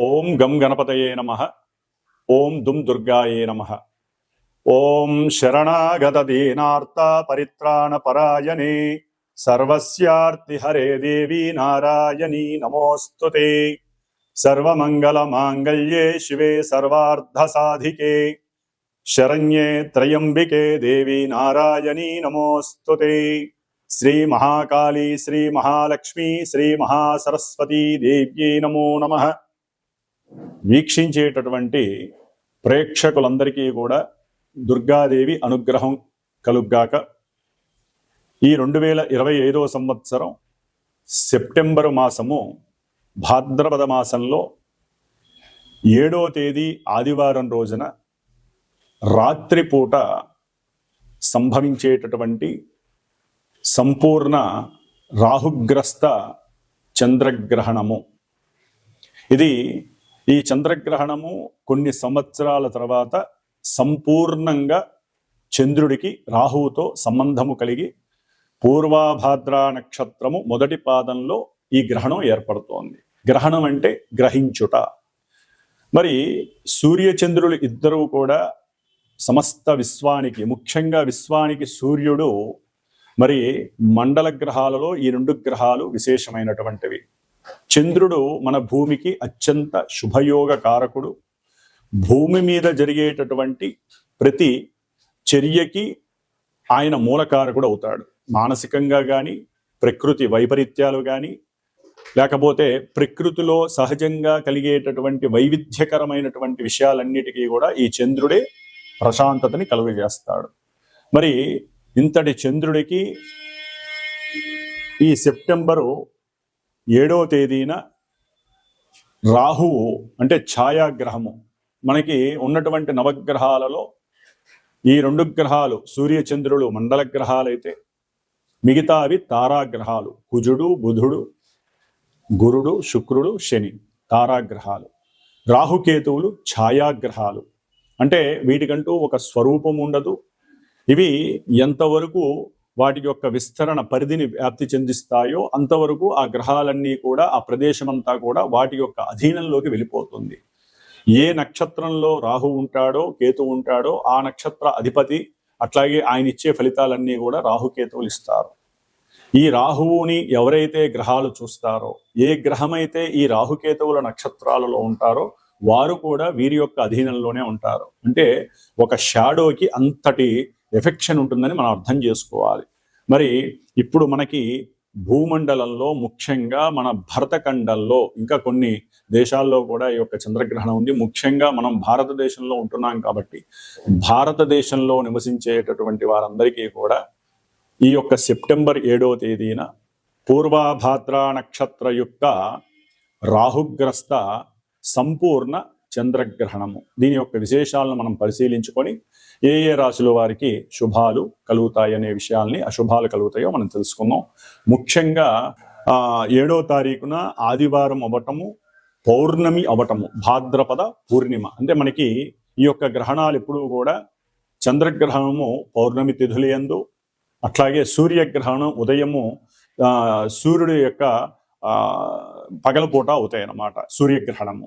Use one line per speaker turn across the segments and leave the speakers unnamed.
ఓం గం గణపతయే నమ. ఓం దుమ్ దుర్గాయే నమ. ఓం శరణాగత దీనార్త పరిత్రాణ పరాయణే సర్వస్యార్తి హరే దేవి నారాయణీ నమోస్తుతే. సర్వమంగళమాంగళ్యే శివే సర్వార్ధసాధికే. శరణ్యే త్రయంబికే దేవి నారాయణీ నమోస్తుతే. శ్రీ మహాకాళీ శ్రీ మహాలక్ష్మీ శ్రీ మహాసరస్వతీ దేవ్యై నమో నమః. వీక్షించేటటువంటి ప్రేక్షకులందరికీ కూడా దుర్గాదేవి అనుగ్రహం కలుగ్గాక ఈ రెండు వేల ఇరవై ఐదవ సంవత్సరం సెప్టెంబరు మాసము భాద్రపద మాసంలో ఏడో తేదీ ఆదివారం రోజున రాత్రిపూట సంభవించేటటువంటి సంపూర్ణ రాహుగ్రస్త చంద్రగ్రహణము. ఇది ఈ చంద్రగ్రహణము కొన్ని సంవత్సరాల తర్వాత సంపూర్ణంగా చంద్రుడికి రాహువుతో సంబంధము కలిగి పూర్వాభాద్ర నక్షత్రము మొదటి పాదంలో ఈ గ్రహణం ఏర్పడుతోంది. గ్రహణం అంటే గ్రహించుట. మరి సూర్యచంద్రులు ఇద్దరూ కూడా సమస్త విశ్వానికి ముఖ్యంగా విశ్వానికి సూర్యుడు మరి మండల గ్రహాలలో ఈ రెండు గ్రహాలు విశేషమైనటువంటివి. చంద్రుడు మన భూమికి అత్యంత శుభయోగ కారకుడు. భూమి మీద జరిగేటటువంటి ప్రతి చర్యకి ఆయన మూలకారకుడు అవుతాడు. మానసికంగా కానీ ప్రకృతి వైపరీత్యాలు కానీ లేకపోతే ప్రకృతిలో సహజంగా కలిగేటటువంటి వైవిధ్యకరమైనటువంటి విషయాలన్నిటికీ కూడా ఈ చంద్రుడే ప్రశాంతతని కలుగజేస్తాడు. మరి ఇంతటి చంద్రుడికి ఈ సెప్టెంబరు ఏడవ తేదీన రాహువు అంటే ఛాయాగ్రహము. మనకి ఉన్నటువంటి నవగ్రహాలలో ఈ రెండు గ్రహాలు సూర్యచంద్రులు మండల గ్రహాలైతే మిగతావి తారాగ్రహాలు కుజుడు బుధుడు గురుడు శుక్రుడు శని తారాగ్రహాలు. రాహుకేతువులు ఛాయాగ్రహాలు. అంటే వీటికంటూ ఒక స్వరూపం ఉండదు. ఇవి ఎంతవరకు వాటి యొక్క విస్తరణ పరిధిని వ్యాప్తి చెందిస్తాయో అంతవరకు ఆ గ్రహాలన్నీ కూడా ఆ ప్రదేశమంతా కూడా వాటి యొక్క అధీనంలోకి వెళ్ళిపోతుంది. ఏ నక్షత్రంలో రాహు ఉంటాడో కేతు ఉంటాడో ఆ నక్షత్ర అధిపతి అట్లాగే ఆయన ఇచ్చే ఫలితాలన్నీ కూడా రాహుకేతువులు ఇస్తారు. ఈ రాహువుని ఎవరైతే గ్రహాలు చూస్తారో ఏ గ్రహమైతే ఈ రాహుకేతువుల నక్షత్రాలలో ఉంటారో వారు కూడా వీరి యొక్క అధీనంలోనే ఉంటారు. అంటే ఒక షాడోకి అంతటి ఎఫెక్షన్ ఉంటుందని మనం అర్థం చేసుకోవాలి. మరి ఇప్పుడు మనకి భూమండలంలో ముఖ్యంగా మన భరతఖండంలో ఇంకా కొన్ని దేశాల్లో కూడా ఈ యొక్క చంద్రగ్రహణం ఉంది. ముఖ్యంగా మనం భారతదేశంలో ఉంటున్నాం కాబట్టి భారతదేశంలో నివసించేటటువంటి వారందరికీ కూడా ఈ యొక్క సెప్టెంబర్ ఏడవ తేదీన పూర్వాభాద్ర నక్షత్రయుక్త రాహుగ్రస్త సంపూర్ణ చంద్రగ్రహణము. దీని యొక్క విశేషాలను మనం పరిశీలించుకొని ఏ ఏ రాశుల వారికి శుభాలు కలుగుతాయి అనే విషయాల్ని అశుభాలు కలుగుతాయో మనం తెలుసుకుందాం. ముఖ్యంగా ఆ ఏడో తారీఖున ఆదివారం అవ్వటము పౌర్ణమి అవటము భాద్రపద పూర్ణిమ. అంటే మనకి ఈ యొక్క గ్రహణాలు ఎప్పుడూ కూడా చంద్రగ్రహణము పౌర్ణమి తిథులందు అట్లాగే సూర్యగ్రహణం ఉదయము సూర్యుడి యొక్క పగలపూట అవుతాయి అన్నమాట సూర్యగ్రహణము.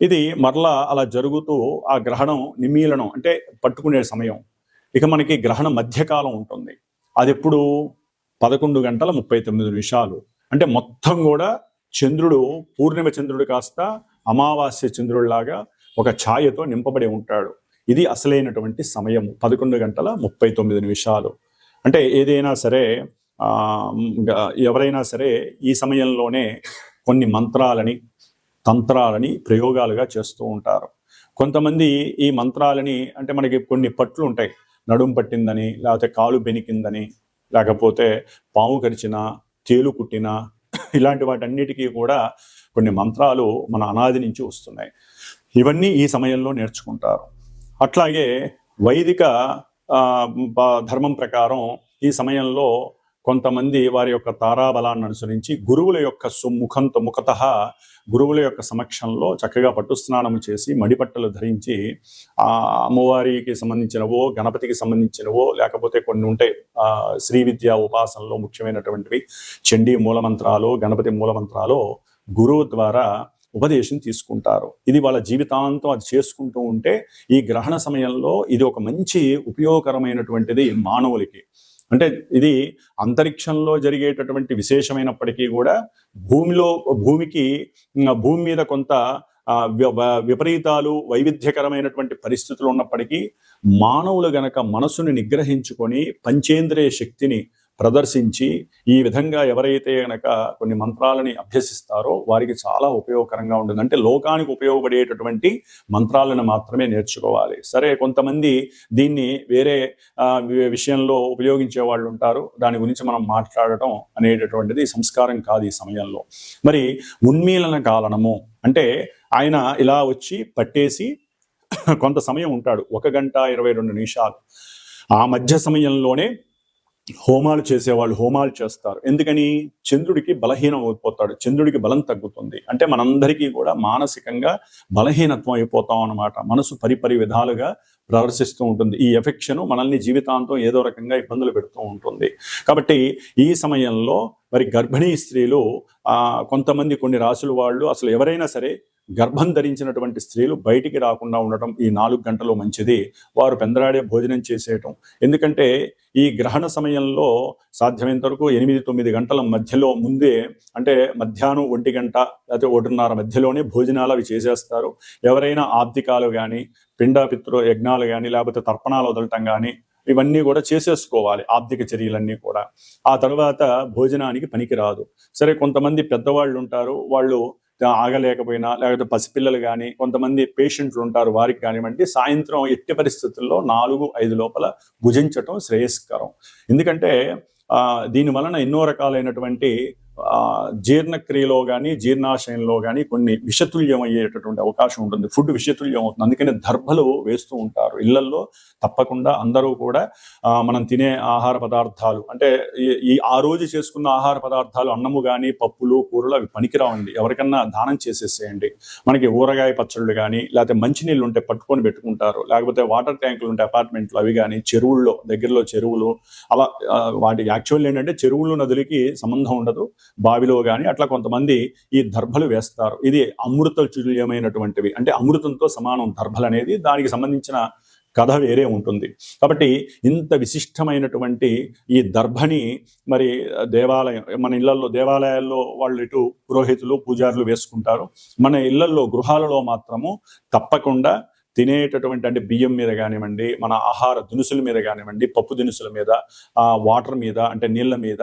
ఇది మరలా అలా జరుగుతూ ఆ గ్రహణం నిమీలనం అంటే పట్టుకునే సమయం. ఇక మనకి గ్రహణ మధ్యకాలం ఉంటుంది. అది ఎప్పుడు పదకొండు గంటల ముప్పై తొమ్మిది నిమిషాలు. అంటే మొత్తం కూడా చంద్రుడు పూర్ణిమ చంద్రుడు కాస్త అమావాస్య చంద్రుడిలాగా ఒక ఛాయతో నింపబడి ఉంటాడు. ఇది అసలైనటువంటి సమయం. పదకొండు గంటల ముప్పై తొమ్మిది నిమిషాలు. అంటే ఏదైనా సరే ఎవరైనా సరే ఈ సమయంలోనే కొన్ని మంత్రాలని తంత్రాలని ప్రయోగాలుగా చేస్తూ ఉంటారు. కొంతమంది ఈ మంత్రాలని అంటే మనకి కొన్ని పట్లు ఉంటాయి. నడుం పట్టిందని లేకపోతే కాలు బెనికిందని లేకపోతే పాము కరిచిన తేలు కుట్టిన ఇలాంటి వాటన్నిటికీ కూడా కొన్ని మంత్రాలు మన అనాది నుంచి వస్తున్నాయి. ఇవన్నీ ఈ సమయంలో నేర్చుకుంటారు. అట్లాగే వైదిక ధర్మం ప్రకారం ఈ సమయంలో కొంతమంది వారి యొక్క తారాబలాన్ని అనుసరించి గురువుల యొక్క సుముఖంతో ముఖత గురువుల యొక్క సమక్షంలో చక్కగా పట్టు స్నానం చేసి మడిపట్టలు ధరించి ఆ అమ్మవారికి సంబంధించినవో గణపతికి సంబంధించినవో లేకపోతే కొన్ని ఉంటాయి శ్రీ విద్యా ఉపాసనలో ముఖ్యమైనటువంటివి చండీ మూలమంత్రాలు గణపతి మూలమంత్రాలు గురువు ద్వారా ఉపదేశం తీసుకుంటారు. ఇది వాళ్ళ జీవితాంతం అది చేసుకుంటూ ఉంటే ఈ గ్రహణ సమయంలో ఇది ఒక మంచి ఉపయోగకరమైనటువంటిది మానవులకి. అంటే ఇది అంతరిక్షంలో జరిగేటటువంటి విశేషమైనప్పటికీ కూడా భూమిలో భూమికి భూమి మీద కొంత విపరీతాలు వైవిధ్యకరమైనటువంటి పరిస్థితులు ఉన్నప్పటికీ మానవులు గనక మనసుని నిగ్రహించుకొని పంచేంద్రియ శక్తిని ప్రదర్శించి ఈ విధంగా ఎవరైతే గనక కొన్ని మంత్రాలని అభ్యసిస్తారో వారికి చాలా ఉపయోగకరంగా ఉంటుంది. అంటే లోకానికి ఉపయోగపడేటటువంటి మంత్రాలను మాత్రమే నేర్చుకోవాలి. సరే కొంతమంది దీన్ని వేరే విషయంలో ఉపయోగించే వాళ్ళు ఉంటారు. దాని గురించి మనం మాట్లాడటం అనేటటువంటిది సంస్కారం కాదు ఈ సమయంలో. మరి ఉన్మీలన కాలనము అంటే ఆయన ఇలా వచ్చి పట్టేసి కొంత సమయం ఉంటాడు. ఒక గంట ఇరవై రెండు నిమిషాలు. ఆ మధ్య సమయంలోనే హోమాలు చేసేవాళ్ళు హోమాలు చేస్తారు. ఎందుకని? చంద్రుడికి బలహీనం అయిపోతాడు. చంద్రుడికి బలం తగ్గుతుంది. అంటే మనందరికీ కూడా మానసికంగా బలహీనత్వం అయిపోతాం అన్నమాట. మనసు పరిపరి విధాలుగా ప్రదర్శిస్తూ ఉంటుంది. ఈ ఎఫెక్షన్ మనల్ని జీవితాంతం ఏదో రకంగా ఇబ్బందులు పెడుతూ ఉంటుంది. కాబట్టి ఈ సమయంలో మరి గర్భిణీ స్త్రీలు ఆ కొంతమంది కొన్ని రాసుల వాళ్ళు అసలు ఎవరైనా సరే గర్భం ధరించినటువంటి స్త్రీలు బయటికి రాకుండా ఉండటం ఈ నాలుగు గంటలు మంచిది. వారు పెందరాడే భోజనం చేసేయటం. ఎందుకంటే ఈ గ్రహణ సమయంలో సాధ్యమైనంత వరకు ఎనిమిది తొమ్మిది గంటల మధ్యలో ముందే అంటే మధ్యాహ్నం ఒంటి గంట లేకపోతే ఒకటిన్నర మధ్యలోనే భోజనాలు అవి చేసేస్తారు. ఎవరైనా ఆబ్దికాలు కానీ పిండాపిత్రు యజ్ఞాలు కానీ లేకపోతే తర్పణాలు వదలటం కానీ ఇవన్నీ కూడా చేసేసుకోవాలి ఆర్థిక చర్యలన్నీ కూడా. ఆ తర్వాత భోజనానికి పనికిరాదు. సరే కొంతమంది పెద్దవాళ్ళు ఉంటారు. వాళ్ళు ఆగలేకపోయినా లేకపోతే పసిపిల్లలు కానీ కొంతమంది పేషెంట్లు ఉంటారు వారికి కానివ్వండి సాయంత్రం ఎట్టి పరిస్థితుల్లో నాలుగు ఐదు లోపల భుజించటం శ్రేయస్కరం. ఎందుకంటే ఆ, దీని వలన ఎన్నో రకాలైనటువంటి జీర్ణక్రియలో కానీ జీర్ణాశయంలో కానీ కొన్ని విషతుల్యం అయ్యేటటువంటి అవకాశం ఉంటుంది. ఫుడ్ విషతుల్యం అవుతుంది. అందుకని దర్భలు వేస్తూ ఉంటారు. ఇళ్ళల్లో తప్పకుండా అందరూ కూడా మనం తినే ఆహార పదార్థాలు అంటే ఈ- ఈ ఆ రోజు చేసుకున్న ఆహార పదార్థాలు అన్నము కానీ పప్పులు కూరలు అవి పనికిరావండి. ఎవరికన్నా దానం చేసేసేయండి. మనకి ఊరగాయ పచ్చళ్ళు కానీ లేకపోతే మంచినీళ్ళు ఉంటే పట్టుకొని పెట్టుకుంటారు. లేకపోతే వాటర్ ట్యాంకులు ఉంటే అపార్ట్మెంట్లు అవి కానీ చెరువుల్లో దగ్గరలో చెరువులు అలా వాటి యాక్చువల్ ఏంటంటే చెరువులు నదులకి సంబంధం ఉండదు. బావిలో కానీ అట్లా కొంతమంది ఈ దర్భలు వేస్తారు. ఇది అమృతచుల్యమైనటువంటివి అంటే అమృతంతో సమానం దర్భలు అనేది దానికి సంబంధించిన కథ వేరే ఉంటుంది. కాబట్టి ఇంత విశిష్టమైనటువంటి ఈ దర్భని మరి దేవాలయం మన ఇళ్ళలో దేవాలయాల్లో వాళ్ళు ఇటు పురోహితులు పూజారులు వేసుకుంటారు. మన ఇళ్ళలో గృహాలలో మాత్రము తప్పకుండా తినేటటువంటి అంటే బియ్యం మీద కానివ్వండి మన ఆహార దినుసుల మీద కానివ్వండి పప్పు దినుసుల మీద ఆ వాటర్ మీద అంటే నీళ్ళ మీద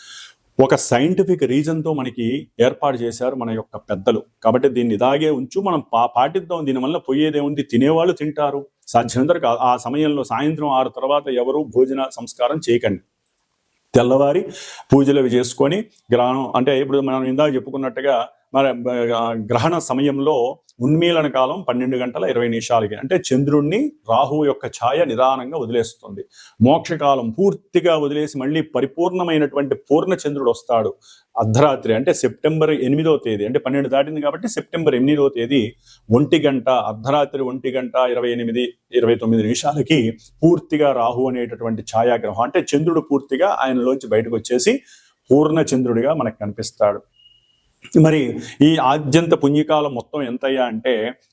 ఒక సైంటిఫిక్ రీజన్తో మనకి ఏర్పాటు చేశారు మన యొక్క పెద్దలు. కాబట్టి దీన్ని ఇదాగే ఉంచు మనం పా పాటిద్దాం. దీనివల్ల పోయేదేముంది? తినేవాళ్ళు తింటారు. సాధ్యమైనంత ఆ- ఆ సమయంలో సాయంత్రం ఆరు తర్వాత ఎవరు భోజన సంస్కారం చేయకండి. తెల్లవారి పూజలు అవి చేసుకొని గ్రామం అంటే ఇప్పుడు మనం ఇందాక చెప్పుకున్నట్టుగా మరి గ్రహణ సమయంలో ఉన్మీలన కాలం పన్నెండు గంటల ఇరవై నిమిషాలకి. అంటే చంద్రుణ్ణి రాహువు యొక్క ఛాయ నిదానంగా వదిలేస్తుంది. మోక్షకాలం పూర్తిగా వదిలేసి మళ్ళీ పరిపూర్ణమైనటువంటి పూర్ణ చంద్రుడు వస్తాడు. అర్ధరాత్రి అంటే సెప్టెంబర్ ఎనిమిదో తేదీ. అంటే పన్నెండు దాటింది కాబట్టి సెప్టెంబర్ ఎనిమిదో తేదీ ఒంటి గంట అర్ధరాత్రి ఒంటి గంట ఇరవై ఎనిమిది ఇరవై తొమ్మిది నిమిషాలకి పూర్తిగా రాహు అనేటటువంటి ఛాయాగ్రహం. అంటే చంద్రుడు పూర్తిగా ఆయనలోంచి బయటకు వచ్చేసి పూర్ణ చంద్రుడిగా మనకు కనిపిస్తాడు. మరి ఈ ఆద్యంత పుణ్యకాలం మొత్తం ఎంతయ్యా అంటే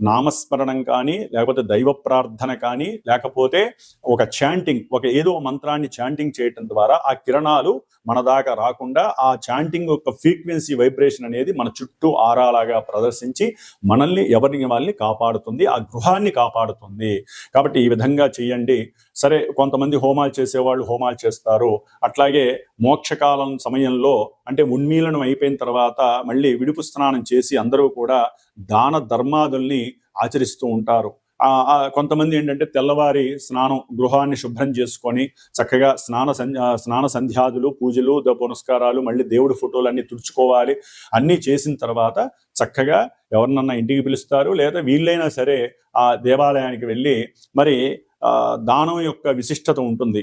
నామస్మరణం కానీ లేకపోతే దైవ ప్రార్థన కానీ లేకపోతే ఒక చాంటింగ్ ఒక ఏదో మంత్రాన్ని చాంటింగ్ చేయటం ద్వారా ఆ కిరణాలు మన దాకా రాకుండా ఆ చాంటింగ్ యొక్క ఫ్రీక్వెన్సీ వైబ్రేషన్ అనేది మన చుట్టూ ఆరాలాగా ప్రదర్శించి మనల్ని ఎవరిని వాళ్ళని కాపాడుతుంది ఆ గృహాన్ని కాపాడుతుంది. కాబట్టి ఈ విధంగా చేయండి. సరే కొంతమంది హోమాలు చేసేవాళ్ళు హోమాలు చేస్తారు. అట్లాగే మోక్షకాలం సమయంలో అంటే ఉన్మీలనం అయిపోయిన తర్వాత మళ్ళీ విడుపు స్నానం చేసి అందరూ కూడా దాన ధర్మాదుల్ని ఆచరిస్తూ ఉంటారు. కొంతమంది ఏంటంటే తెల్లవారి స్నానం గృహాన్ని శుభ్రం చేసుకొని చక్కగా స్నాన స్నాన సంధ్యాదులు పూజలు పునస్కారాలు మళ్ళీ దేవుడి ఫోటోలు అన్ని తుడుచుకోవాలి. అన్నీ చేసిన తర్వాత చక్కగా ఎవరినన్నా ఇంటికి పిలుస్తారు లేదా వీళ్ళైనా సరే ఆ దేవాలయానికి వెళ్ళి మరి దానం యొక్క విశిష్టత ఉంటుంది.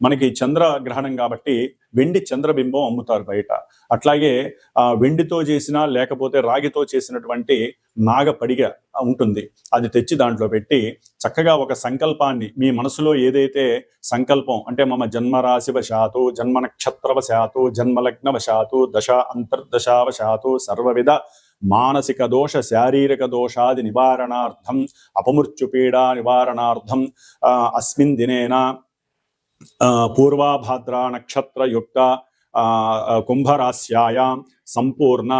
మనకి చంద్ర గ్రహణం కాబట్టి వెండి చంద్రబింబం అమ్ముతారు బయట. అట్లాగే ఆ, వెండితో చేసిన లేకపోతే రాగితో చేసినటువంటి నాగపడిగ ఉంటుంది. అది తెచ్చి దాంట్లో పెట్టి చక్కగా ఒక సంకల్పాన్ని మీ మనసులో ఏదైతే సంకల్పం అంటే మమ జన్మరాశివశాతు జన్మ నక్షత్రవశాతు జన్మలగ్నవశాతు దశ అంతర్దశావశాతు సర్వవిధ మానసిక దోష శారీరక దోషాది నివారణార్థం అపమృత్యుపీడా నివారణార్థం అస్మిన్ దినేన పూర్వాభాద్ర నక్షత్రయుక్త యొక్క ఆ, కుంభరాశ్యాయాం సంపూర్ణ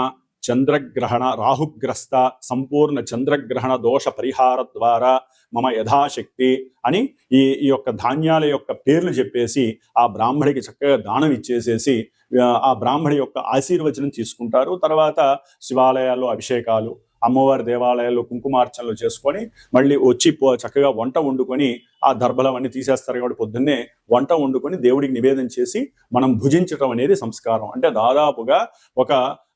చంద్రగ్రహణ రాహుగ్రస్త సంపూర్ణ చంద్రగ్రహణ దోష పరిహార ద్వారా మమ యథాశక్తి అని ఈ ఈ యొక్క ధాన్యాల యొక్క పేర్లు చెప్పేసి ఆ బ్రాహ్మడికి చక్కగా దానం ఇచ్చేసేసి ఆ, ఆ బ్రాహ్మడి యొక్క ఆశీర్వచనం తీసుకుంటారు. తర్వాత శివాలయాల్లో అభిషేకాలు అమ్మవారి దేవాలయాల్లో కుంకుమార్చనలు చేసుకొని మళ్ళీ వచ్చి చక్కగా వంట వండుకొని ఆ దర్భలం అన్ని తీసేస్తారు కాబట్టి పొద్దున్నే వంట వండుకొని దేవుడికి నివేదన చేసి మనం భుజించటం అనేది సంస్కారం. అంటే దాదాపుగా ఒక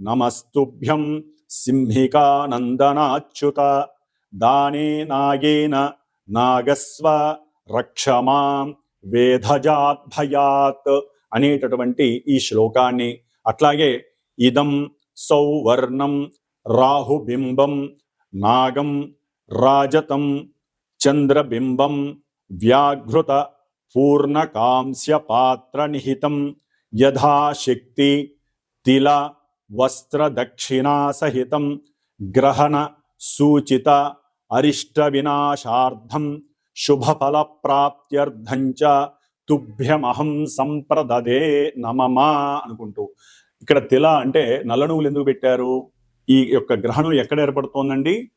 నమస్తుభ్యం సింహికానందనాచ్యుత దానే నాగేన నాగస్వ రక్షమా వేధజాద్భయాత్ అనేటటువంటి ఈ శ్లోకాన్ని. అట్లాగే ఇదం సౌవర్ణం రాహుబింబం నాగం రాజతం చంద్రబింబం వ్యాఘృత పూర్ణకాంస్య పాత్ర నిహితం యథాశక్తి తిల వస్త్రదక్షిణాసహితం గ్రహణ సూచిత అరిష్ట వినాశార్థం శుభఫల ప్రాప్త్యర్థంచ తుభ్యమహం సంప్రదదే నమమా అనుకుంటూ. ఇక్కడ తిల అంటే నల్ల నువ్వులు ఎందుకు పెట్టారు? ఈ యొక్క గ్రహణం ఎక్కడ ఏర్పడుతోందండి?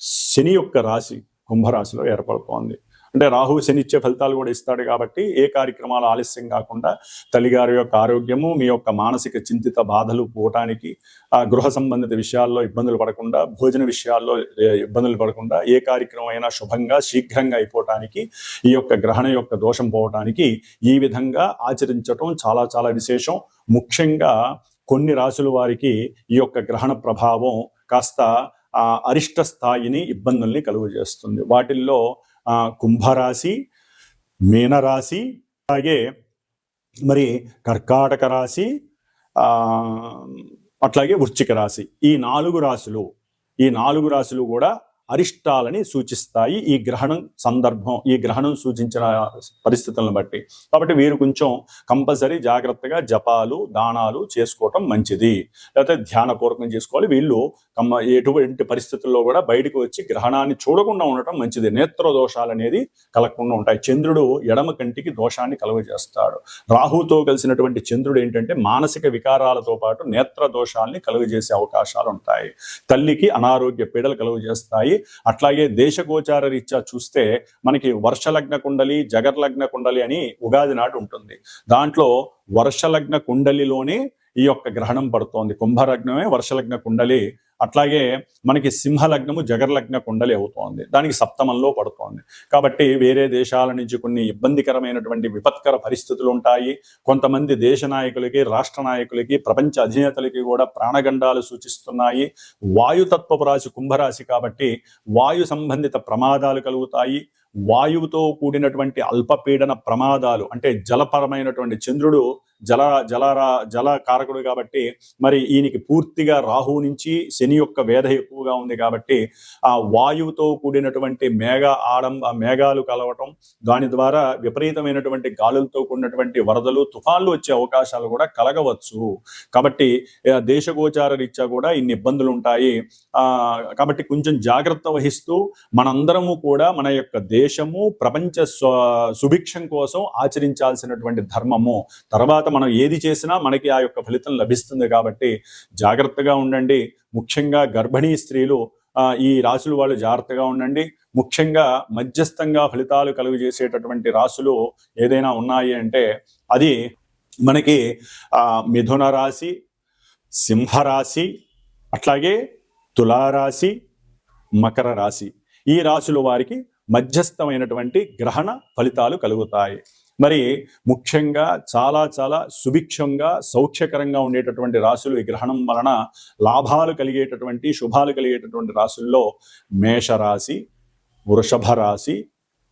శని యొక్క రాశి కుంభరాశిలో ఏర్పడుతోంది. అంటే రాహు శని ఇచ్చే ఫలితాలు కూడా ఇస్తాడు కాబట్టి ఏ కార్యక్రమాలు ఆలస్యం కాకుండా తల్లిగారి యొక్క ఆరోగ్యము మీ యొక్క మానసిక చింతిత బాధలు పోవటానికి ఆ గృహ సంబంధిత విషయాల్లో ఇబ్బందులు పడకుండా భోజన విషయాల్లో ఇబ్బందులు పడకుండా ఏ కార్యక్రమం అయినా శుభంగా శీఘ్రంగా అయిపోవటానికి ఈ యొక్క గ్రహణ యొక్క దోషం పోవటానికి ఈ విధంగా ఆచరించటం చాలా చాలా విశేషం. ముఖ్యంగా కొన్ని రాసుల వారికి ఈ యొక్క గ్రహణ ప్రభావం కాస్త ఆ అరిష్ట స్థాయిని ఇబ్బందుల్ని కలుగజేస్తుంది. వాటిల్లో కుంభరాశి మీనరాశి అలాగే మరి కర్కాటక రాశి అట్లాగే వృశ్చిక రాశి. ఈ నాలుగు రాశులు ఈ నాలుగు రాశులు కూడా అరిష్టాలని సూచిస్తాయి ఈ గ్రహణం సందర్భం ఈ గ్రహణం సూచించిన పరిస్థితులను బట్టి. కాబట్టి వీరు కొంచెం కంపల్సరీ జాగ్రత్తగా జపాలు దానాలు చేసుకోవటం మంచిది. లేకపోతే ధ్యానపూర్వకం చేసుకోవాలి. వీళ్ళు కమ్మ ఎటువంటి పరిస్థితుల్లో కూడా బయటకు వచ్చి గ్రహణాన్ని చూడకుండా ఉండటం మంచిది. నేత్ర దోషాలు అనేది కలగకుండా ఉంటాయి. చంద్రుడు ఎడమ కంటికి దోషాన్ని కలుగజేస్తాడు. రాహుతో కలిసినటువంటి చంద్రుడు ఏంటంటే మానసిక వికారాలతో పాటు నేత్ర దోషాల్ని కలుగజేసే అవకాశాలు ఉంటాయి. తల్లికి అనారోగ్య పీడలు కలుగజేస్తాయి. అట్లాగే దేశగోచార రీత్యా చూస్తే మనకి వర్షలగ్న కుండలి జగర్లగ్న కుండలి అని ఉగాది నాడు ఉంటుంది. దాంట్లో వర్షలగ్న కుండలిలోనే ఈ యొక్క గ్రహణం పడుతోంది. కుంభలగ్నమే వర్షలగ్న కుండలి అట్లాగే మనకి సింహలగ్నము జగర్లగ్న కుండలి అవుతోంది. దానికి సప్తమంలో పడుతోంది. కాబట్టి వేరే దేశాల నుంచి కొన్ని ఇబ్బందికరమైనటువంటి విపత్కర పరిస్థితులు ఉంటాయి కొంతమంది దేశ నాయకులకి రాష్ట్ర నాయకులకి ప్రపంచ అధినేతలకి కూడా ప్రాణగండాలు సూచిస్తున్నాయి. వాయుతత్వపు రాశి కుంభరాశి కాబట్టి వాయు సంబంధిత ప్రమాదాలు కలుగుతాయి. వాయువుతో కూడినటువంటి అల్పపీడన ప్రమాదాలు అంటే జలపరమైనటువంటి చంద్రుడు జల జలరా జల కారకుడు కాబట్టి మరి ఈయనకి పూర్తిగా రాహు నుంచి శని యొక్క వేధ ఎక్కువగా ఉంది కాబట్టి ఆ వాయువుతో కూడినటువంటి మేఘ ఆడం మేఘాలు కలవటం దాని ద్వారా విపరీతమైనటువంటి గాలులతో కూడినటువంటి వరదలు తుఫాన్లు వచ్చే అవకాశాలు కూడా కలగవచ్చు. కాబట్టి దేశగోచార రీత్యా కూడా ఇన్ని ఇబ్బందులు ఉంటాయి. ఆ కాబట్టి కొంచెం జాగ్రత్త వహిస్తూ మనందరము కూడా మన యొక్క దేశము ప్రపంచ సుభిక్షం కోసం ఆచరించాల్సినటువంటి ధర్మము. తర్వాత మనం ఏది చేసినా మనకి ఆ యొక్క ఫలితం లభిస్తుంది కాబట్టి జాగ్రత్తగా ఉండండి. ముఖ్యంగా గర్భిణీ స్త్రీలు ఈ రాసులు వాళ్ళు జాగ్రత్తగా ఉండండి. ముఖ్యంగా మధ్యస్థంగా ఫలితాలు కలుగజేసేటటువంటి రాసులు ఏదైనా ఉన్నాయి అంటే అది మనకి మిథున రాశి సింహరాశి అట్లాగే తులారాశి మకర రాశి. ఈ రాశుల వారికి మధ్యస్థమైనటువంటి గ్రహణ ఫలితాలు కలుగుతాయి. మరి ముఖ్యంగా చాలా చాలా సుభిక్షంగా సౌఖ్యకరంగా ఉండేటటువంటి రాశులు ఈ గ్రహణం వలన లాభాలు కలిగేటటువంటి శుభాలు కలిగేటటువంటి రాశుల్లో మేషరాశి వృషభ రాశి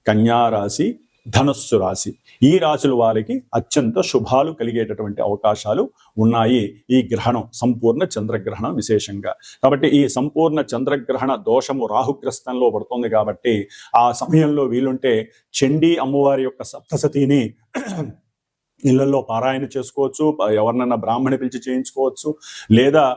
కన్యా రాశి ధనుస్సు రాశి. ఈ రాశుల వారికి అత్యంత శుభాలు కలిగేటటువంటి అవకాశాలు ఉన్నాయి. ఈ గ్రహణం సంపూర్ణ చంద్రగ్రహణం విశేషంగా. కాబట్టి ఈ సంపూర్ణ చంద్రగ్రహణ దోషము రాహుగ్రస్తంలో పడుతుంది కాబట్టి ఆ సమయంలో వీలుంటే చండీ అమ్మవారి యొక్క సప్తసతిని ఇళ్ళలో పారాయణ చేసుకోవచ్చు. ఎవరినన్నా బ్రాహ్మణి పిలిచి చేయించుకోవచ్చు. లేదా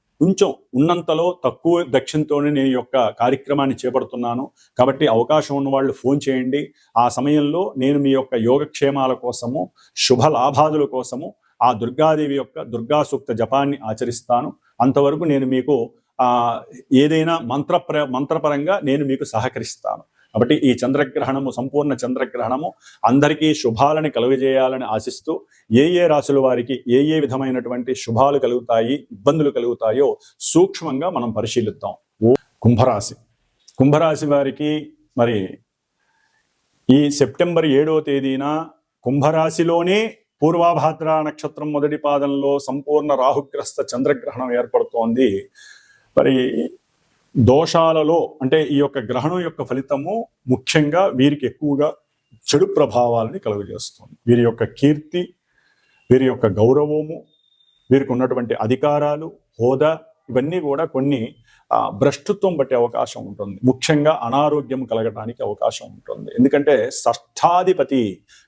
కొంచెం ఉన్నంతలో తక్కువ దక్షిణతోనే నేను యొక్క కార్యక్రమాన్ని చేపడుతున్నాను. కాబట్టి అవకాశం ఉన్న వాళ్ళు ఫోన్ చేయండి. ఆ సమయంలో నేను మీ యొక్క యోగక్షేమాల కోసము శుభ లాభాదుల కోసము ఆ దుర్గాదేవి యొక్క దుర్గా సూక్త జపాన్ని ఆచరిస్తాను. అంతవరకు నేను మీకు ఏదైనా మంత్ర మంత్రపరంగా నేను మీకు సహకరిస్తాను. కాబట్టి ఈ చంద్రగ్రహణము సంపూర్ణ చంద్రగ్రహణము అందరికీ శుభాలని కలుగజేయాలని ఆశిస్తూ ఏ ఏ రాశుల వారికి ఏ ఏ విధమైనటువంటి శుభాలు కలుగుతాయి ఇబ్బందులు కలుగుతాయో సూక్ష్మంగా మనం పరిశీలిద్దాం. ఓ కుంభరాశి. కుంభరాశి వారికి మరి ఈ సెప్టెంబర్ ఏడవ తేదీన కుంభరాశిలోనే పూర్వాభాద్ర నక్షత్రం మొదటి పాదంలో సంపూర్ణ రాహుగ్రస్త చంద్రగ్రహణం ఏర్పడుతోంది. మరి దోషాలలో అంటే ఈ యొక్క గ్రహణం యొక్క ఫలితము ముఖ్యంగా వీరికి ఎక్కువగా చెడు ప్రభావాలని కలుగజేస్తుంది. వీరి యొక్క కీర్తి వీరి యొక్క గౌరవము వీరికి ఉన్నటువంటి అధికారాలు హోదా ఇవన్నీ కూడా కొన్ని ఆ, భ్రష్టత్వం పట్టే అవకాశం ఉంటుంది. ముఖ్యంగా అనారోగ్యం కలగడానికి అవకాశం ఉంటుంది. ఎందుకంటే షష్ఠాధిపతి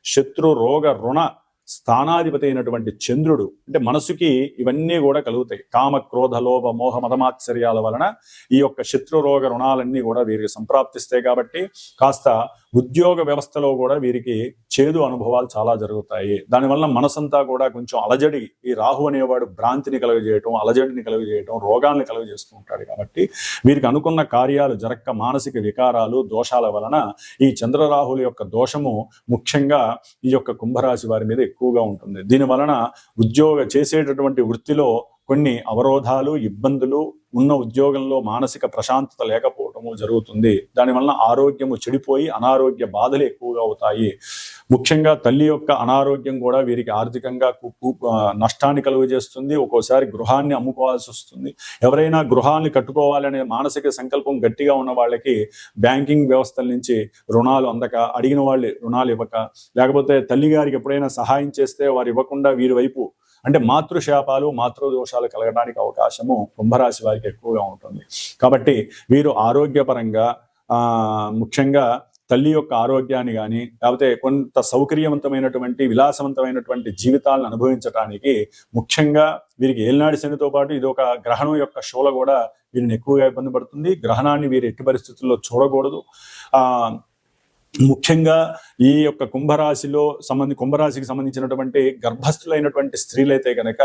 శత్రు రోగ రుణ స్థానాధిపతి అయినటువంటి చంద్రుడు అంటే మనసుకి ఇవన్నీ కూడా కలుగుతాయి. కామ క్రోధ లోభ మోహ మతమాశ్చర్యాల వలన ఈ యొక్క శత్రు రోగ రుణాలన్నీ కూడా వీరికి సంప్రాప్తిస్తాయి కాబట్టి కాస్త ఉద్యోగ వ్యవస్థలో కూడా వీరికి చేదు అనుభవాలు చాలా జరుగుతాయి. దానివల్ల మనసంతా కూడా కొంచెం అలజడి ఈ రాహు అనేవాడు భ్రాంతిని కలుగజేయటం అలజడిని కలుగజేయటం రోగాల్ని కలుగజేస్తూ ఉంటాడు కాబట్టి వీరికి అనుకున్న కార్యాలు జరక్క మానసిక వికారాలు దోషాల వలన ఈ చంద్రరాహుల యొక్క దోషము ముఖ్యంగా ఈ యొక్క కుంభరాశి వారి మీద ఎక్కువగా ఉంటుంది. దీని వలన ఉద్యోగ చేసేటటువంటి వృత్తిలో కొన్ని అవరోధాలు ఇబ్బందులు ఉన్న ఉద్యోగంలో మానసిక ప్రశాంతత లేకపోవటము జరుగుతుంది. దానివల్ల ఆరోగ్యము చెడిపోయి అనారోగ్య బాధలు ఎక్కువగా అవుతాయి. ముఖ్యంగా తల్లి యొక్క అనారోగ్యం కూడా వీరికి ఆర్థికంగా కు- నష్టాన్ని కలుగజేస్తుంది. ఒక్కోసారి గృహాన్ని అమ్ముకోవాల్సి వస్తుంది. ఎవరైనా గృహాన్ని కట్టుకోవాలనే మానసిక సంకల్పం గట్టిగా ఉన్న వాళ్ళకి బ్యాంకింగ్ వ్యవస్థల నుంచి రుణాలు అందక అడిగిన వాళ్ళు రుణాలు ఇవ్వక లేకపోతే తల్లి గారికి ఎప్పుడైనా సహాయం చేస్తే వారు ఇవ్వకుండా వీరి వైపు అంటే మాతృశాపాలు మాతృదోషాలు కలగడానికి అవకాశము కుంభరాశి వారికి ఎక్కువగా ఉంటుంది. కాబట్టి వీరు ఆరోగ్యపరంగా ముఖ్యంగా తల్లి యొక్క ఆరోగ్యాన్ని కానీ లేకపోతే కొంత సౌకర్యవంతమైనటువంటి విలాసవంతమైనటువంటి జీవితాలను అనుభవించడానికి ముఖ్యంగా వీరికి ఏలినాడి శనితో పాటు ఇది ఒక గ్రహణం యొక్క షోల కూడా వీరిని ఎక్కువగా ఇబ్బంది పడుతుంది. గ్రహణాన్ని వీరు ఎట్టి పరిస్థితుల్లో చూడకూడదు. ఆ ముఖ్యంగా ఈ యొక్క కుంభరాశిలో సంబంధి కుంభరాశికి సంబంధించినటువంటి గర్భస్థులైనటువంటి స్త్రీలైతే కనుక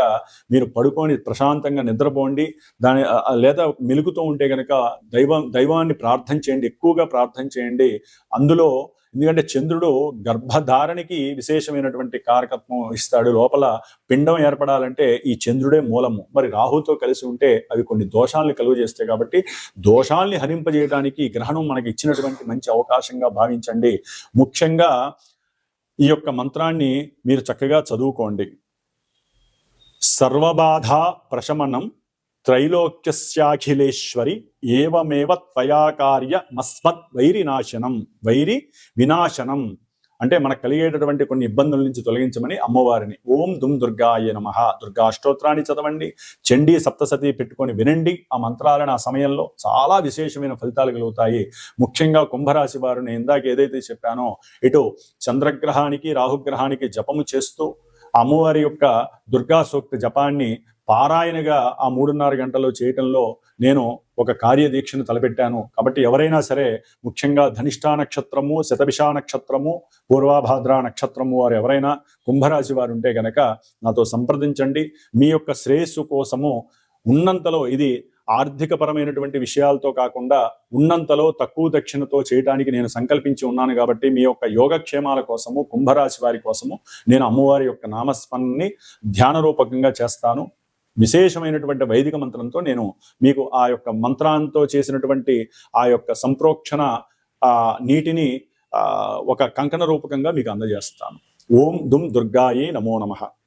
మీరు పడుకొని ప్రశాంతంగా నిద్రపోండి. దాని లేదా మెలుగుతూ ఉంటే కనుక దైవం దైవాన్ని ప్రార్థన చేయండి ఎక్కువగా ప్రార్థన చేయండి. అందులో ఎందుకంటే చంద్రుడు గర్భధారణకి విశేషమైనటువంటి కారకత్వం ఇస్తాడు. లోపల పిండం ఏర్పడాలంటే ఈ చంద్రుడే మూలము. మరి రాహుతో కలిసి ఉంటే అవి కొన్ని దోషాలను కలుగు చేస్తాయి కాబట్టి దోషాల్ని హరింపజేయడానికి గ్రహణం మనకి ఇచ్చినటువంటి మంచి అవకాశంగా భావించండి. ముఖ్యంగా ఈ యొక్క మంత్రాన్ని మీరు చక్కగా చదువుకోండి. సర్వబాధ ప్రశమనం త్రైలోక్యస్యాఖిలేశ్వరి ఏవమేవ త్వయా కార్య మస్మత్ వైరి నాశనం వైరి వినాశనం. అంటే మనకు కలిగేటటువంటి కొన్ని ఇబ్బందుల నుంచి తొలగించమని అమ్మవారిని. ఓం దుమ్ దుర్గాయ నమ. దుర్గా అష్టోత్రాన్ని చదవండి. చండీ సప్తసతి పెట్టుకొని వినండి. ఆ మంత్రాలను ఆ సమయంలో చాలా విశేషమైన ఫలితాలు కలుగుతాయి. ముఖ్యంగా కుంభరాశి వారు నేను ఇందాక ఏదైతే చెప్పానో ఇటు చంద్రగ్రహానికి రాహుగ్రహానికి జపము చేస్తూ అమ్మవారి యొక్క దుర్గా సూక్త జపాన్ని పారాయణగా ఆ మూడున్నర గంటల్లో చేయటంలో నేను ఒక కార్యదీక్షను తలపెట్టాను. కాబట్టి ఎవరైనా సరే ముఖ్యంగా ధనిష్టా నక్షత్రము శతభిషా నక్షత్రము పూర్వాభాద్ర నక్షత్రము వారు ఎవరైనా కుంభరాశి వారు ఉంటే గనక నాతో సంప్రదించండి. మీ యొక్క శ్రేయస్సు కోసము ఉన్నంతలో ఇది ఆర్థికపరమైనటువంటి విషయాలతో కాకుండా ఉన్నంతలో తక్కువ దక్షిణతో చేయడానికి నేను సంకల్పించి ఉన్నాను కాబట్టి మీ యొక్క యోగక్షేమాల కోసము కుంభరాశి వారి కోసము నేను అమ్మవారి యొక్క నామస్మరణని ధ్యాన రూపకంగా చేస్తాను. విశేషమైనటువంటి వైదిక మంత్రంతో నేను మీకు ఆ యొక్క మంత్రాంతో చేసినటువంటి ఆ యొక్క సంప్రోక్షణ ఆ నీటిని ఆ ఒక కంకణ రూపకంగా మీకు అందజేస్తాను. ఓం దుమ్ దుర్గాయే నమో నమః.